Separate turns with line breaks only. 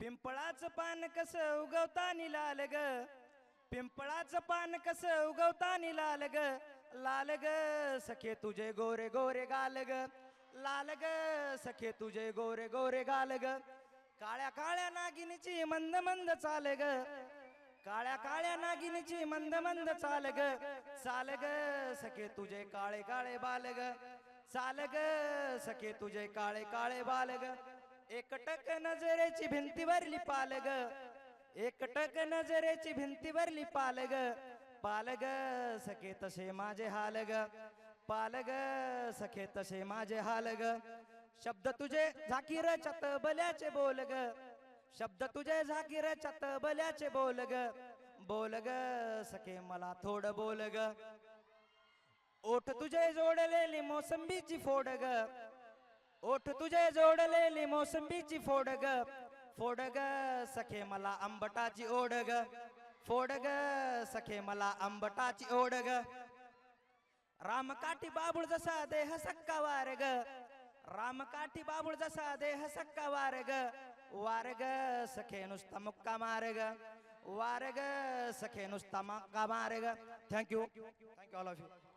पिंपळाचं पान कसं उगवतानी लाल ग? पिंपळाचं पान कसं उगवतानी लाल ग? लाल ग सखे तुझे गोरे गोरे गाल ग. लाल ग सखे तुझे गोरे गोरे गाल ग. काळ्या काळ्या नागिनीची मंद मंद चाल ग. काळ्या काळ्या नागिनीची मंद मंद चाल ग. चाल ग सखे तुझे काळे काळे बाल ग. चाल ग सखे तुझे काळे काळे बाल ग. एकटक नजरेची भिंतीवरली पालग. ग एकटक नजरेची भिंतीवरली पालग. ग पाल ग सखे तसे माझे हाल ग पाल ग सखे तसे माझे हाल ग शब्द तुझे झाकीर चत बल्याचे बोल ग शब्द तुझे झाकीर चत बल्याचे बोल ग बोल ग सखे मला थोड बोल ग ओठ तुझे जोडलेली मोसंबीची फोड ग ओठ तुझे जोडलेली मोसंबीची फोड ग फोड ग सखे मला आंबटाची ओढ ग फोड ग सखे मला आंबटाची ओढ ग रामकाठी बाबुळ जसा देह सक्का वार ग रामकाठी बाबुळ जसा देह सक्का वार ग वार ग सखे नुसता मुक्का मार ग वार ग सखे नुसता मुक्का मार ग thank you thank you all of you